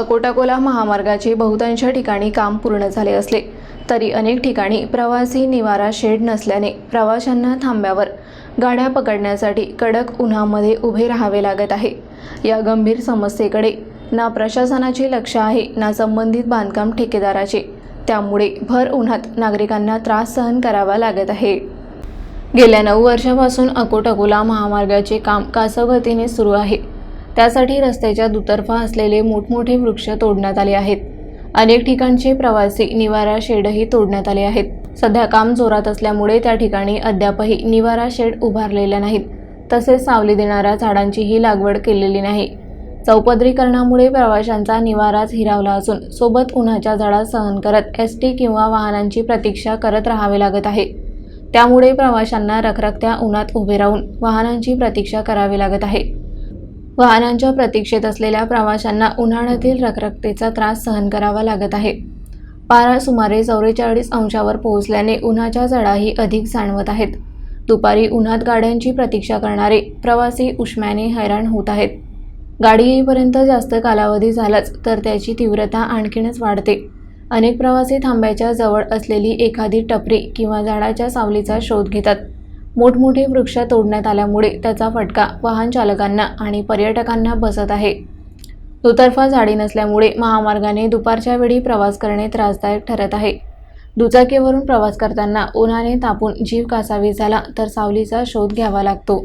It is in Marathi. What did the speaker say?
अकोटाकोला महामार्गाचे बहुतांश ठिकाणी काम पूर्ण झाले असले तरी अनेक ठिकाणी प्रवासी निवारा शेड नसल्याने प्रवाशांना थांब्यावर गाड्या पकडण्यासाठी कडक उन्हामध्ये उभे राहावे लागत आहे. या गंभीर समस्येकडे ना प्रशासनाचे लक्ष आहे ना संबंधित बांधकाम ठेकेदाराचे. त्यामुळे भर उन्हात नागरिकांना त्रास सहन करावा लागत आहे. गेल्या नऊ वर्षापासून अकोट-अकोला महामार्गाचे काम कासवगतीने सुरू आहे. त्यासाठी रस्त्याच्या दुतर्फा असलेले मोठमोठे वृक्ष तोडण्यात आले आहेत. अनेक ठिकाणचे प्रवासी निवारा शेडही तोडण्यात आले आहेत. सध्या काम जोरात असल्यामुळे त्या ठिकाणी अद्यापही निवारा शेड उभारलेल्या नाहीत. तसेच सावली देणाऱ्या झाडांचीही लागवड केलेली नाही. चौपदरीकरणामुळे प्रवाशांचा निवाराच हिरावला असून सोबत उन्हाच्या झाडा सहन करत एस टी किंवा वाहनांची प्रतीक्षा करत राहावे लागत आहे. त्यामुळे प्रवाशांना रखरखत्या उन्हात उभे राहून वाहनांची प्रतीक्षा करावी लागत आहे. वाहनांच्या प्रतीक्षेत असलेल्या प्रवाशांना उन्हाळ्यातील रखरखतेचा त्रास सहन करावा लागत आहे. पारा सुमारे चौवेचाळीस अंशावर पोहोचल्याने उन्हाच्या जडाही अधिक जाणवत आहेत. दुपारी उन्हात गाड्यांची प्रतीक्षा करणारे प्रवासी उष्म्याने हैराण होत आहेत. गाडी येईपर्यंत जास्त कालावधी झालाच तर त्याची तीव्रता आणखीनच वाढते. अनेक प्रवासी थांब्याच्या जवळ असलेली एखादी टपरी किंवा झाडाच्या सावलीचा शोध घेतात. मोठमोठे वृक्ष तोडण्यात आल्यामुळे त्याचा फटका वाहन चालकांना आणि पर्यटकांना बसत आहे. दुतर्फा झाडी नसल्यामुळे महामार्गाने दुपारच्या वेळी प्रवास करणे त्रासदायक ठरत आहे. दुचाकीवरून प्रवास करताना उन्हाने तापून जीव कासावी झाला तर सावलीचा शोध घ्यावा लागतो.